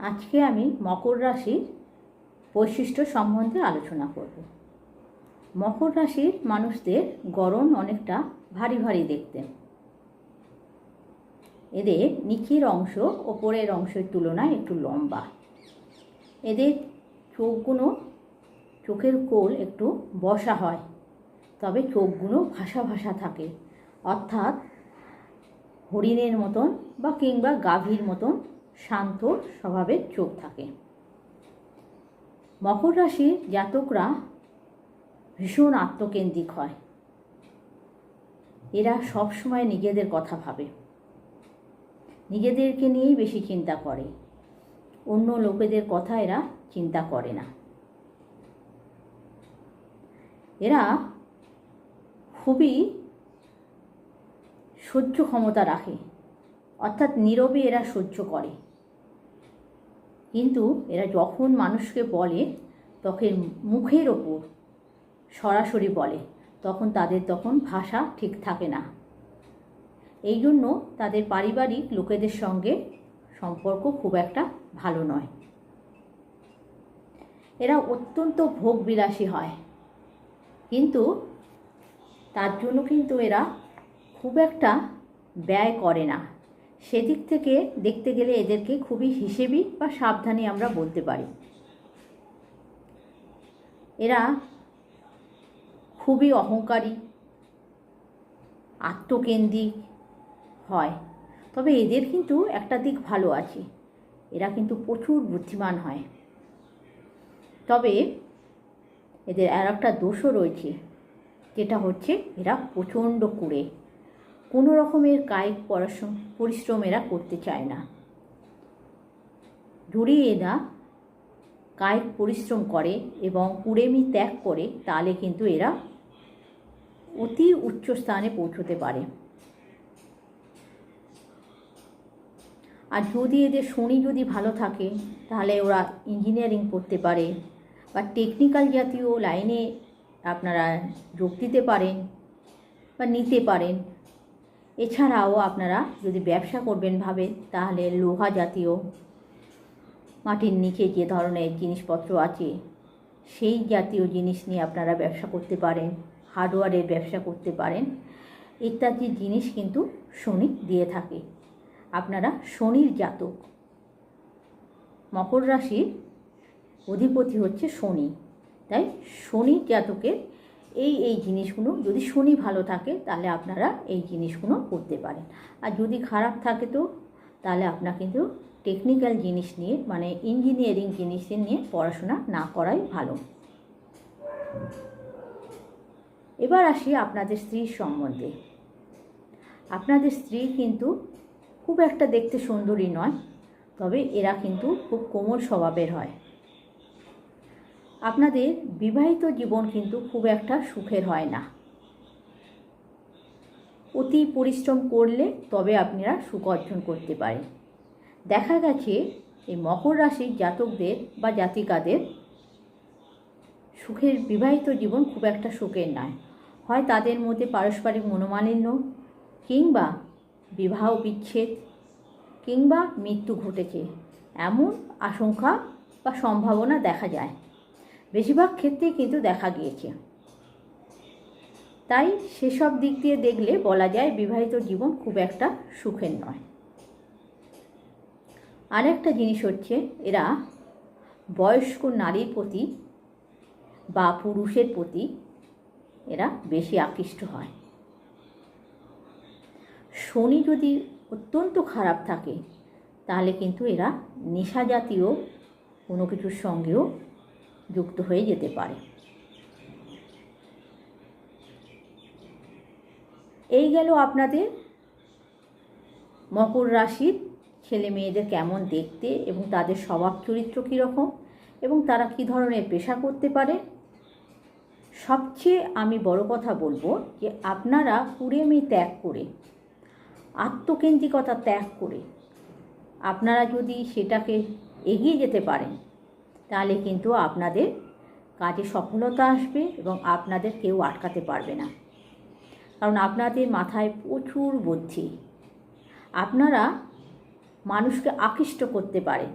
আজকে আমি মকর রাশির বৈশিষ্ট্য সম্বন্ধে আলোচনা করব। মকর রাশির মানুষদের গরম অনেকটা ভারী ভারী দেখতে। এদের নিচের অংশ ওপরের অংশের তুলনায় একটু লম্বা। এদের চোখগুলো, চোখের কোল একটু বসা হয়, তবে চোখগুলো ভাসা ভাসা থাকে। অর্থাৎ হরিণের মতন বা কিংবা গাভীর মতন শান্ত স্বভাবের চোখ থাকে। মকর রাশির জাতকরা ভীষণ আত্মকেন্দ্রিক হয়। এরা সবসময় নিজেদের কথা ভাবে। নিজেদেরকে নিয়েই বেশি চিন্তা করে। অন্য লোকেদের কথা এরা চিন্তা করে না। এরা খুবই সহ্য ক্ষমতা রাখে। অর্থাৎ নীরবে এরা সহ্য করে। কিন্তু এরা যখন মানুষকে বলে, তখন মুখের ওপর সরাসরি বলে, তখন তাদের তখন ভাষা ঠিক থাকে না। এই জন্য তাদের পারিবারিক লোকেদের সঙ্গে সম্পর্ক খুব একটা ভালো নয়। এরা অত্যন্ত ভোগবিলাসী হয়। কিন্তু তার জন্য কিন্তু এরা খুব একটা ব্যয় করে না। সেদিক থেকে দেখতে গেলে এদেরকে খুবই হিসেবি বা সাবধানে আমরা বলতে পারি। এরা খুবই অহংকারী, আত্মকেন্দ্রিক হয়। তবে এদের কিন্তু একটা দিক ভালো আছে। এরা কিন্তু প্রচুর বুদ্ধিমান হয়। তবে এদের আর একটা দোষও রয়েছে, যেটা হচ্ছে এরা প্রচণ্ড কুড়ে। কোনো রকমের কায়িক পরিশ্রম এরা করতে চায় না। যদি এরা কায়িক পরিশ্রম করে এবং কুড়েমি ত্যাগ করে তাহলে কিন্তু এরা অতি উচ্চ স্থানে পৌঁছতে পারে। আর যদি এদের শনি যদি ভালো থাকে, তাহলে ওরা ইঞ্জিনিয়ারিং করতে পারে বা টেকনিক্যাল জাতীয় লাইনে আপনারা যোগ দিতে পারেন বা নিতে পারেন। এছাড়াও আপনারা যদি ব্যবসা করবেন ভাবে তাহলে লোহা জাতীয় মাটির নিচে যে ধরনের জিনিসপত্র আছে, সেই জাতীয় জিনিস নিয়ে আপনারা ব্যবসা করতে পারেন, হার্ডওয়ারের ব্যবসা করতে পারেন। ইত্যাদি জিনিস কিন্তু শনি দিয়ে থাকে। আপনারা শনির জাতক। মকর রাশির অধিপতি হচ্ছে শনি। তাই শনির জাতকের এই এই জিনিসগুলো যদি শনি ভালো থাকে, তাহলে আপনারা এই জিনিসগুলো করতে পারেন। আর যদি খারাপ থাকে তো, তাহলে আপনার কিন্তু টেকনিক্যাল জিনিস নিয়ে মানে ইঞ্জিনিয়ারিং জিনিসের নিয়ে পড়াশোনা না করাই ভালো। এবার আসি আপনাদের স্ত্রীর সম্বন্ধে। আপনাদের স্ত্রী কিন্তু খুব একটা দেখতে সুন্দরী নয়, তবে এরা কিন্তু খুব কোমল স্বভাবের হয়। আপনাদের বিবাহিত জীবন কিন্তু খুব একটা সুখের হয় না। অতি পরিশ্রম করলে তবে আপনারা সুখ অর্জন করতে পারেন। দেখা গেছে, এই মকর রাশির জাতকদের বা জাতিকাদের সুখের বিবাহিত জীবন খুব একটা সুখের নয়। হয় তাদের মধ্যে পারস্পরিক মনোমালিন্য কিংবা বিবাহ বিচ্ছেদ কিংবা মৃত্যু ঘটেছে। এমন আশঙ্কা বা সম্ভাবনা দেখা যায়। বেশিরভাগ ক্ষেত্রেই কিন্তু দেখা গিয়েছে। তাই সেসব দিক দিয়ে দেখলে বলা যায় বিবাহিত জীবন খুব একটা সুখের নয়। আরেকটা জিনিস হচ্ছে, এরা বয়স্ক নারীর প্রতি বা পুরুষের প্রতি এরা বেশি আকৃষ্ট হয়। শনি যদি অত্যন্ত খারাপ থাকে, তাহলে কিন্তু এরা নেশা জাতীয় কোনো কিছুর সঙ্গেও যুক্ত হয়ে যেতে পারে। এই গেল আপনাদের মকর রাশির ছেলে মেয়েদের কেমন দেখতে এবং তাদের স্বভাব চরিত্র কীরকম এবং তারা কী ধরনের পেশা করতে পারে। সবচেয়ে আমি বড় কথা বলব যে আপনারা কুড়েমি ত্যাগ করে, আত্মকেন্দ্রিকতা ত্যাগ করে আপনারা যদি সেটাকে এগিয়ে যেতে পারেন তাহলে কিন্তু আপনাদের কাজে সফলতা আসবে এবং আপনাদের কেউ আটকাতে পারবে না। কারণ আপনাদের মাথায় প্রচুর বুদ্ধি। আপনারা মানুষকে আকৃষ্ট করতে পারেন।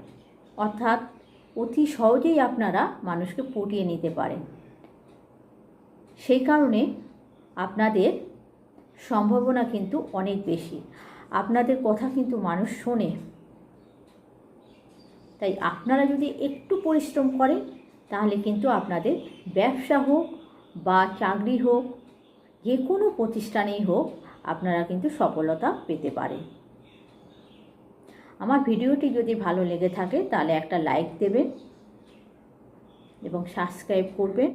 অর্থাৎ অতি সহজেই আপনারা মানুষকে পটিয়ে নিতে পারেন। সেই কারণে আপনাদের সম্ভাবনা কিন্তু অনেক বেশি। আপনাদের কথা কিন্তু মানুষ শোনে। তাই আপনারা যদি একটু পরিশ্রম করেন, তাহলে কিন্তু আপনাদের ব্যবসা হোক বা চাকরি হোক, যে কোনো প্রতিষ্ঠানেই হোক, আপনারা কিন্তু সফলতা পেতে পারেন। আমার ভিডিওটি যদি ভালো লেগে থাকে, তাহলে একটা লাইক দেবেন এবং সাবস্ক্রাইব করবেন।